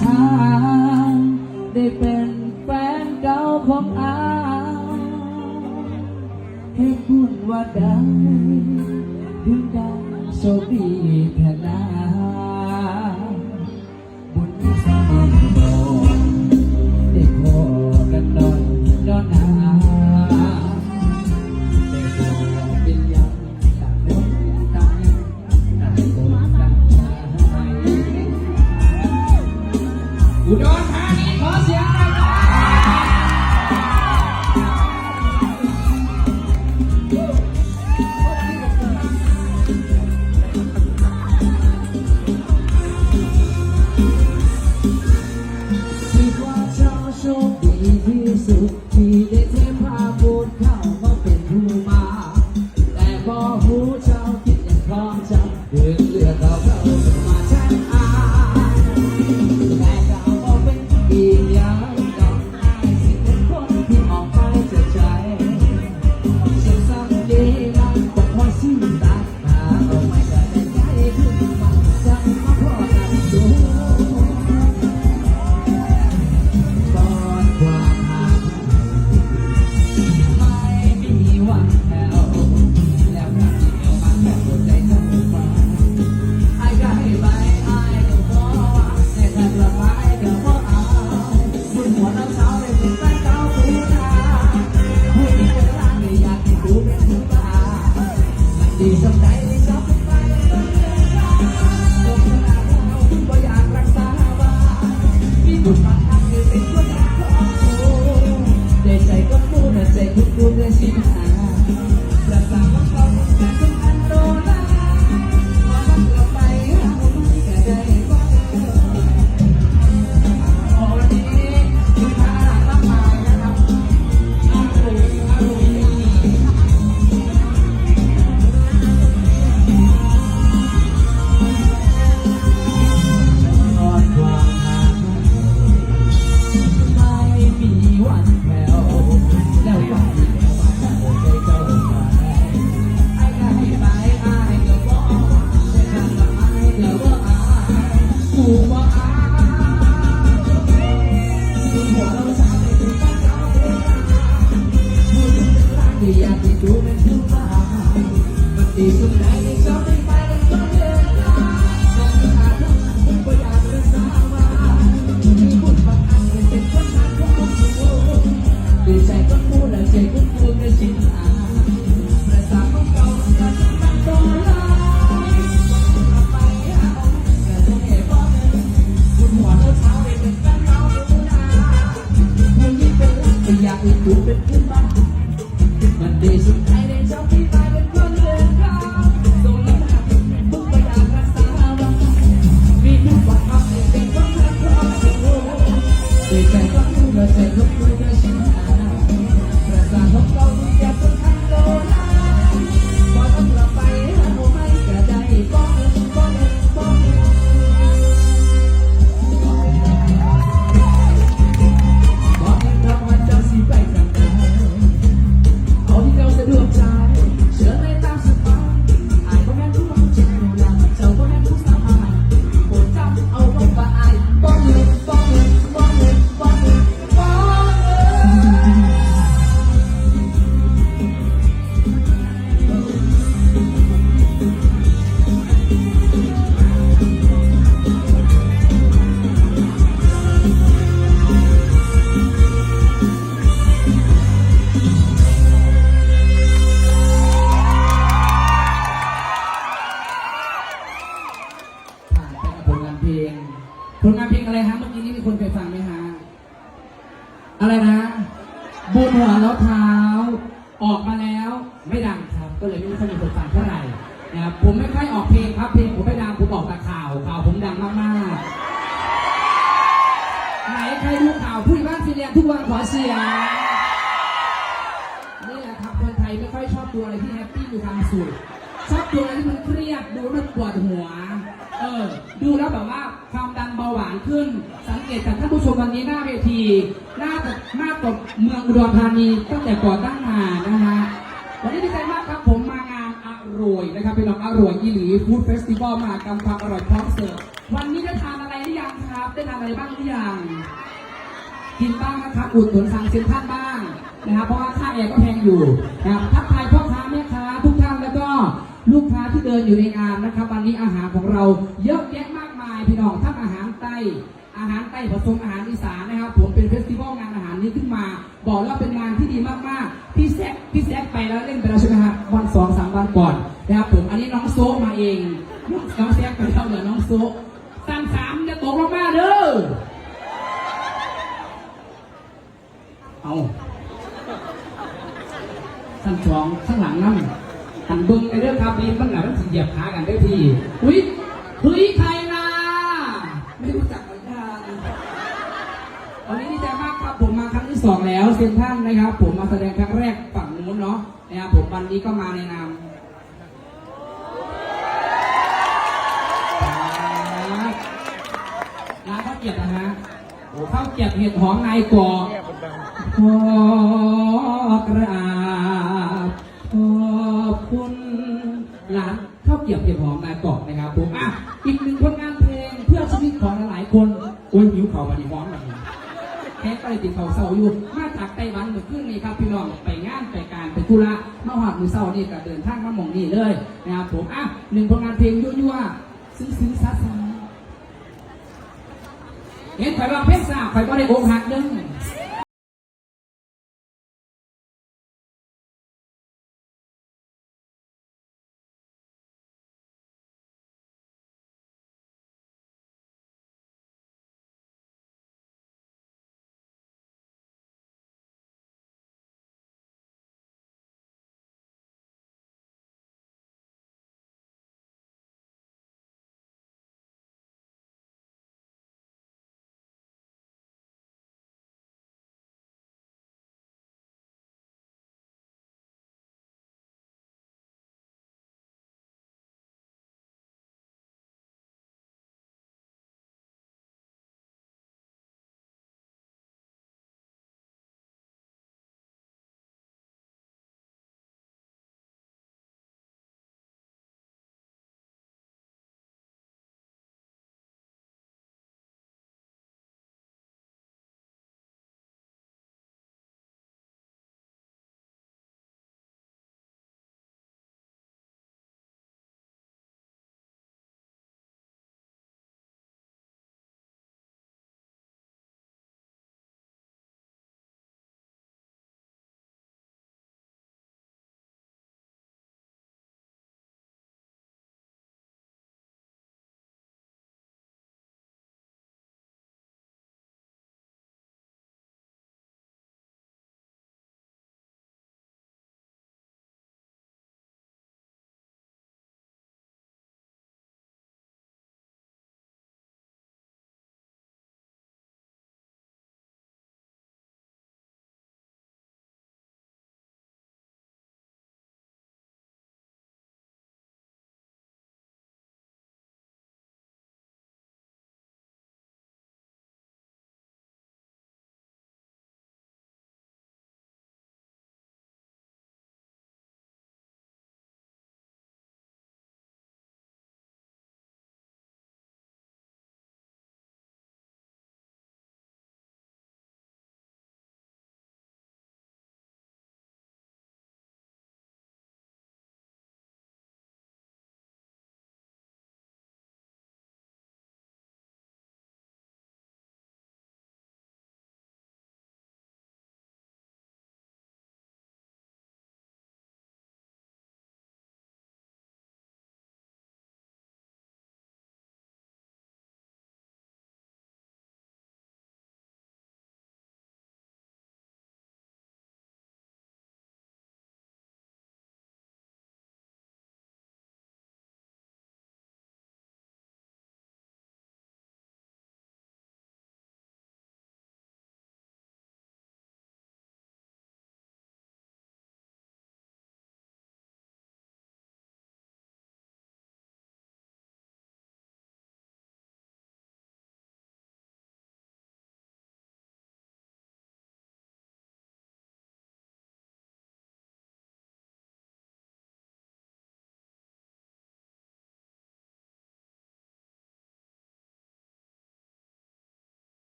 ทาได้เป็นแฟนเก่าของอาให้พูดว่าได้ อุดรธาว่าเจ้าโชคดีที่สุดที่ได้เทพาบุตเข้ามาเป็นผู้มา แต่พอหูเจ้าที่างพร้อจำเดิน ด้วยใช่ไหมคะ ผลงานเพลงอะไรฮะเมื่อกี้นี้มีคนไปฟังไหมฮะ อะไรนะบนหัวแล้วเท้า ออกมาแล้วไม่ดังครับ ก็เลยไม่ค่อยมีคนฟังเท่าไหร่นะครัผมไม่ค่อยออกเพลงครับเพลงผมไม่ดังผมบอกแต่ข่าวข่าวผมดังมากๆไหนใครดูข่าวพูดบ้านฟินแลนด์ทุกวันขอเสียงนี่แหละครับคนไทยไม่ค่อยชอบดูอะไรที่แฮปปี้มีความสุข ชอบดูอะไรที่มันเครียด ดูแล้วมันปวดหัว เออ ดูแล้วแบบว่าความดันเบาหวานขึ้น สังเกตจากท่านผู้ชมวันนี้หน้าเวที หน่าจะมากกว่าเมืองอุดรธานีตั้งแต่ก่อตั้งมานะฮะ วันนี้ดีใจมากครับผมมางานอร่อยนะครับเป็นน้องอร่อยอีหลีฟู้ดเฟสติวัลมากรรมความอร่อยพร้อมเสิร์ฟ วันนี้ได้ทานอะไรหรือยังครับ ได้ทานอะไรบ้างหรือยังกินบ้างนะครับอุดหนุนทางเซ็นทรัลบ้างนะครับเพราะว่าค่าแอร์ก็แพงอยู่นะครับทักทายพ่อ ลูกค้าที่เดินอยู่ในงานนะครับ วันนี้อาหารของเราเยอะแยะมากมายพี่น้องทั้งอาหารไต้อาหารไต้ผสมอาหารอีสานนะครับผมเป็นเฟสติวัลงานอาหารนี้ขึ้นมา บอกแล้วเป็นงานที่ดีมากๆพี่แซกพี่แซกไปแล้วเล่นไปแล้วใช่ไหมครับวันสองสามวันก่อนนะครับผมอันนี้น้องโซมาเองน้องแซกไปแล้วเหลือน้องโซสั่งสามจะตกลงมาเด้อเอาท่านสองข้างหลังนั่น หันบิ้งไปเรื่องครับนี่มันหลังมันสิเหยียบขากันได้ทีอุ้ยเฮ้ยใครล่ะไม่รู้จักเหมือนกันวันนี้ดีใจมากครับผมมาครั้งที่สองแล้วเซนทรันนะครับ ผมมาแสดงครั้งแรกฝั่งนู้นเนาะนะครับผมวันนี้ก็มาในนามร้านข้าวเกรียบนะฮะโอ้ข้าวเกรียบเห็ดหอมนายกอขอกราานข้าวเกรียบเห็ดหอมนายกอกนะครับผมอะอีกหนึ่งผลงานเพลงเพื่อชีวิตของหลายๆคนโอ้ยหิวเข่ามาดีหอมแบบนี้แค่ไปติดเขาเศร้าอยู่มาจากไต้หวันเมื่อคืนนี้ครับพี่น้องไปงานไปการไปธุระมาหอดมือเศร้านี่ก็เดินทางมาหมองนี่เลยนะครับผมอะหนึ่งผลงานเพลงยั่วๆซึ้งๆซัดๆเห็นไฟว่าเพชรสาบไฟว่าได้อกหักเด้ง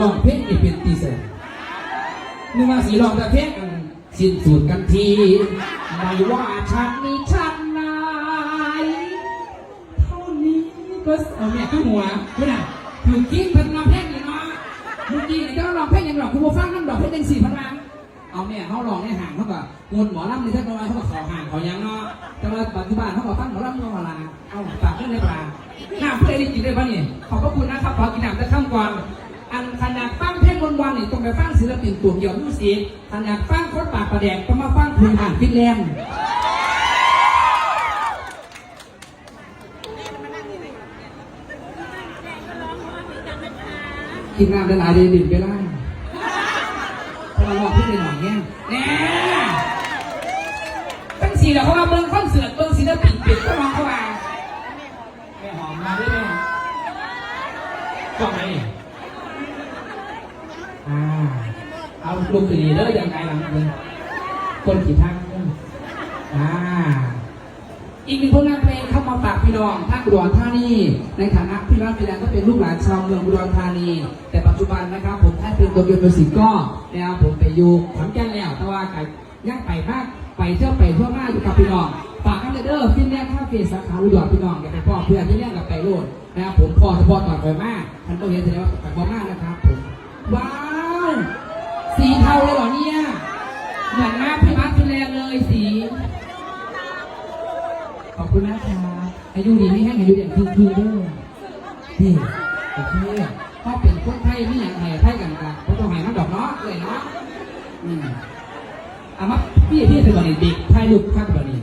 ลองเพลงนี่เป็นตีเสร็จนึกว่าสีลองแต่เพลงสิ้นสุดกันที ไม่ว่าชัดนี้ชัดไหนเท่านี้ก็เอาเนี่ยขึ้นหัวคุณน่ะถึงกิ้งเพันลองเพลงนี่เนาะเมื่อกี้นี่เจ้าลองเพลงยังหรอกคุณผู้ฟังน้ำดอกเพลงยังสี่พันล้านเอาเนี่ยเขาลองในห่างเขาก็งนหมอลำในเท่านั้นเขาก็ขอห่างขายังเนาะแต่ว่าปัจจุบันเขาก็ฟังหมอลำเมื่อเวลาเอาฝากเรื่องในปลาน้ำเพื่อได้กินได้ปะเนี่ยขอบพระคุณนะครับขอกินน้ำจะข้ามก่อน อันขนาดฟังเพลงบนวันนี่ต้องไปฟังศิลปินตัวเดียวดูสิขนาดฟังคนปากประแดกต้องมาฟังคุณอ่านฟินแลนด์กินน้ำได้หลายเดือนดื่มไปไล่ ลูกดีแล้วยังไงหลังเลยคนขี่ทางอ่าอีกหนึ่งผลงานเพลงเข้ามาฝากพี่น้องภาคอุดรธานีในฐานะพี่รักพี่แดงก็เป็นลูกหลานชาวเมืองอุดรธานี แต่ปัจจุบันนะครับ ผมให้เป็นตัวเกียวเป็นสิก็นะครับผมไปอยู่ขอนแก่นแล้วแต่ว่าไก่ย่างไปมากไปเที่ยวไปทั่วมากอยู่กับพี่น้องฝากกันเลยเด้อฟินแลนด์คาเฟ่สาขาอุดรพี่น้องอย่าไปพ่อเพื่อนที่แรกกับไปโลดนะครับผมพ่อเฉพาะตอนไปมากท่านต้องเห็นแสดงว่าไปพ่อมากนะครับผมว้า สีเทาเลยเหรอเนี่ย เหมือนมากพี่มาร์คฟินแลนด์เลยสี ขอบคุณนะครับอายุดีไม่แห้งอายุเด่นคือคือเด้อนี่โอเคเพราเป็นคนไทยไม่อย่างไรไทยกันกันเพราะต้องหายมาดอกเนาะเลยเนาะอืมอามาพี่พี่เป็นบริเด็กไทยลูกข้างบริ